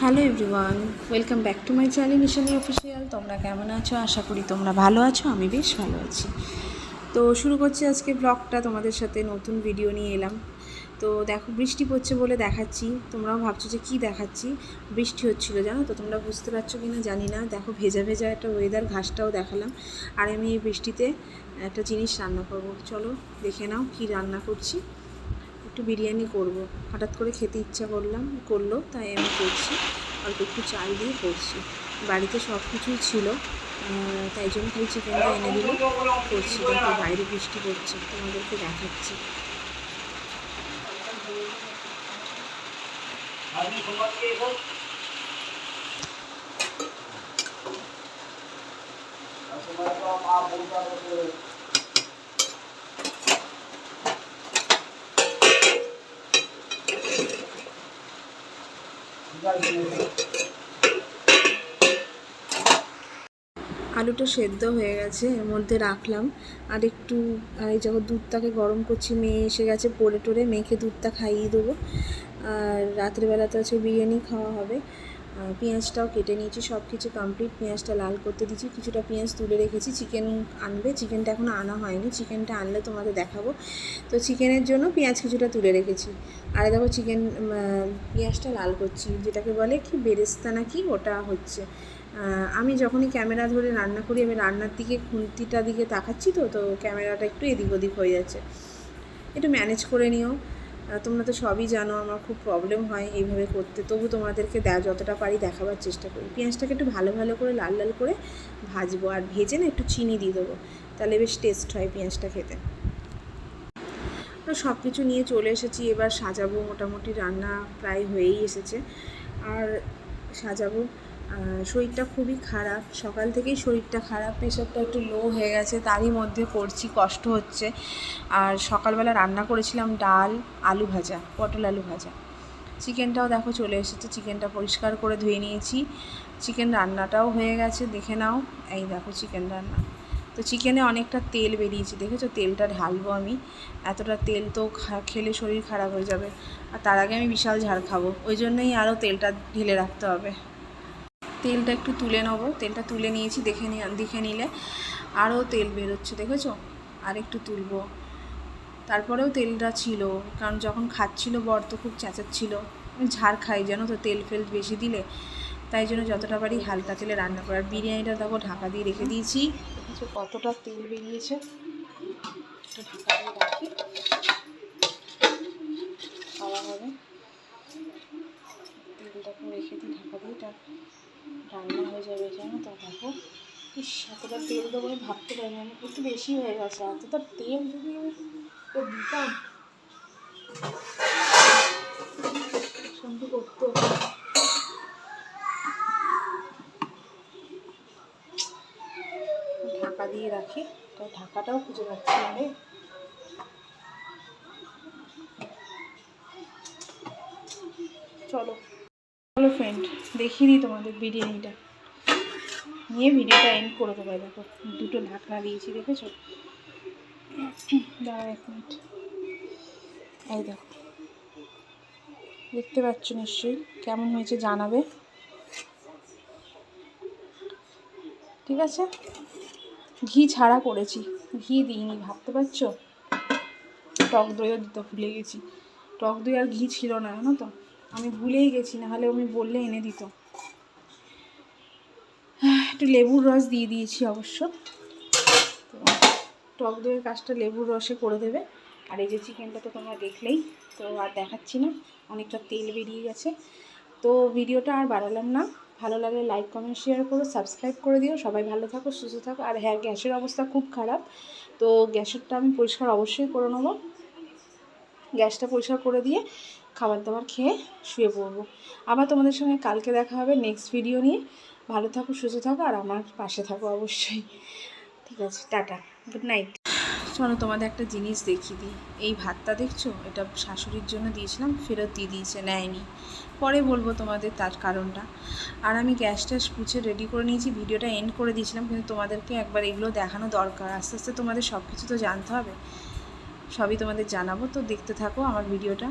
Hello everyone, welcome back to my channel Nishani official. তোমরা কেমন আছো? আশা করি তোমরা ভালো আছো, আমি বেশ ভালো আছি। তো শুরু করছি আজকে ব্লগটা, তোমাদের সাথে নতুন ভিডিও নিয়ে এলাম। তো দেখো, বৃষ্টি পড়ছে বলে দেখাচ্ছি। তোমরাও ভাবছ যে কী দেখাচ্ছি? বৃষ্টি হচ্ছিল, জানো তো? তোমরা বুঝতে পারছ কি না জানি না। দেখো, ভেজা ভেজা একটা ওয়েদার ঘাসটাও দেখালাম। আর আমি এই বৃষ্টিতে একটা জিনিস রান্না করব। চলো, দেখে নাও কী রান্না করছি। একটু বিরিয়ানি করব। হঠাৎ করে খেতে ইচ্ছা করলাম, করল, তাই আমি করছি। অল্প একটু চাল দিয়ে করছি। বাড়িতে সব কিছুই ছিল তাই জন্য খালি চিকেনটা এনে দিল। করছি, দেখো বাইরে বৃষ্টি পড়ছে, তোমাদেরকে দেখাচ্ছি। আলুটা সেদ্ধ হয়ে গেছে, এর মধ্যে রাখলাম। আর একটু, আর এই যখন দুধটাকে গরম করছি, মেয়ে এসে গেছে পড়ে টোরে মেখে দুধটা খাইয়ে দেবো। আর রাত্রিবেলাতে আছে বিরিয়ানি খাওয়া হবে। পেঁয়াজটাও কেটে নিয়েছি সব কিছু কমপ্লিট পেঁয়াজটা লাল করতে দিয়েছি, কিছুটা পেঁয়াজ তুলে রেখেছি। চিকেন আনবে চিকেনটা এখনও আনা হয়নি। চিকেনটা আনলে তোমাদের দেখাবো। তো চিকেনের জন্য পেঁয়াজ কিছুটা তুলে রেখেছি। আর দেখো চিকেন পেঁয়াজটা লাল করছি, যেটাকে বলে কি, বেরেস্তা নাকি ওটা হচ্ছে। আমি যখনই ক্যামেরা ধরে রান্না করি, আমি রান্নার দিকে খুন্তিটা দিকে তাকাচ্ছি তো তো ক্যামেরাটা একটু এদিক ওদিক হয়ে যাচ্ছে। একটু ম্যানেজ করে নিও। তোমরা তো সবই জানো, আমার খুব প্রবলেম হয় এইভাবে করতে। তবু তোমাদেরকে দেয় যতটা পারি দেখাবার চেষ্টা করি। পেঁয়াজটাকে একটু ভালো ভালো করে লাল লাল করে ভাজবো আর ভেজে না একটু চিনি দিয়ে দেবো। তাহলে বেশ টেস্ট হয় পেঁয়াজটা খেতে। সব কিছু নিয়ে চলে এসেছি, এবার সাজাবো। মোটামুটি রান্না প্রায় হয়েই এসেছে। আর সাজাবো। শরীরটা খুবই খারাপ। সকাল থেকেই শরীরটা খারাপ প্রেশারটা একটু লো হয়ে গেছে, তারই মধ্যে করছি, কষ্ট হচ্ছে। আর সকালবেলা রান্না করেছিলাম ডাল, আলু ভাজা, পটল আলু ভাজা। চিকেনটাও দেখো চলে এসেছে, চিকেনটা পরিষ্কার করে ধুয়ে নিয়েছি। চিকেন রান্নাটাও হয়ে গেছে, দেখে নাও। এই দেখো চিকেন রান্না। তো চিকেনে অনেকটা তেল বেরিয়েছে, দেখেছ? তেলটা ঢালবো আমি। এতটা তেল তো খেলে শরীর খারাপ হয়ে যাবে। আর তার আগে আমি বিশাল ঝাড় খাব। ওই জন্যই আরও তেলটা ঢেলে রাখতে হবে। তেলটা একটু তুলে নেব। তেলটা তুলে নিয়েছি, দেখে দেখে নিলে আরও তেল বেরোচ্ছে, দেখেছ? আর একটু তুলবো। তারপরেও তেলটা ছিল, কারণ যখন খাচ্ছিল বর তো খুব চেঁচাচ্ছিল। ঝাড় খাই, জানো তো, তেল ফেল বেশি দিলে। তাই জন্য যতটা পারি হালকা তেলে রান্না করার বিরিয়ানিটা দেখো, ঢাকা দিয়ে রেখে দিয়েছি। কতটা তেল বেরিয়েছে? ঢাকা দিয়ে রাখি। খাওয়া হবে। তেলটাকে রেখে দিই ঢাকা দিয়ে এটা রান্না হয়ে যাবে জানো তো? দেখো। ইস, এতটা তেল দেবো আমি ভাবতে পারিনি আমি, একটু বেশি হয়ে গেছে, এতটা তেল যদি আমি তো দিতাম। করতো ঢাকা দিয়ে রাখি। তো ঢাকাটাও খুঁজে পাচ্ছি না রে চলো। দেখিয়ে তোমাদের বিরিয়ানিটা। নিয়ে ভিডিওটা এন্ড করে দেবো দেখো, দুটো ঢাকনা দিয়েছি, দেখেছ? দাঁড়া এক মিনিট এই দেখো। দেখতে পাচ্ছ নিশ্চয়ই, কেমন হয়েছে জানাবে। ঠিক আছে? ঘি ছাড়া করেছি, ঘি দিইনি, ভাবতে পারছ? টক দইও দিতে ভুলে গেছি। টক দই আর ঘি ছিল না, জানো তো? আমি ভুলেই গেছি না হলে আমি বললে এনে দিত। একটু লেবুর রস দিয়ে দিয়েছি অবশ্য। তো টক দইয়ের কাজটা লেবুর রসে করে দেবে। আর এই যে চিকেনটা তো তোমরা দেখলেই, তো আর দেখাচ্ছি না, অনেকটা তেল বেরিয়ে গেছে। তো ভিডিওটা আর বাড়ালাম না। ভালো লাগলে লাইক কমেন্ট শেয়ার করো সাবস্ক্রাইব করে দিও। সবাই ভালো থাকো, সুস্থ থাকো। আর হ্যাঁ গ্যাসের অবস্থা খুব খারাপ। তো গ্যাসেরটা আমি পরিষ্কার অবশ্যই করে নেব। গ্যাসটা পরিষ্কার করে দিয়ে খাবার দাবার খেয়ে শুয়ে পড়ব। আবার তোমাদের সঙ্গে কালকে দেখা হবে নেক্সট ভিডিও নিয়ে। ভালো থাকো, সুস্থ থাকো, আর আমার পাশে থাকো অবশ্যই। ঠিক আছে, টাটা গুড নাইট চলো তোমাদের একটা জিনিস দেখিয়ে দিই। এই ভাতটা দেখছ? এটা শাশুড়ির জন্য দিয়েছিলাম, ফেরত দিয়ে দিয়েছে, নেয়নি। পরে বলব তোমাদের তার কারণটা। আর আমি গ্যাস ট্যাস পুছে রেডি করে নিয়েছি ভিডিওটা এন্ড করে দিয়েছিলাম, কিন্তু তোমাদেরকে একবার এগুলো দেখানো দরকার। আস্তে আস্তে তোমাদের সব কিছু তো জানতে হবে। সবই তোমাদের জানাব, তো দেখতে থাকো আমার ভিডিওটা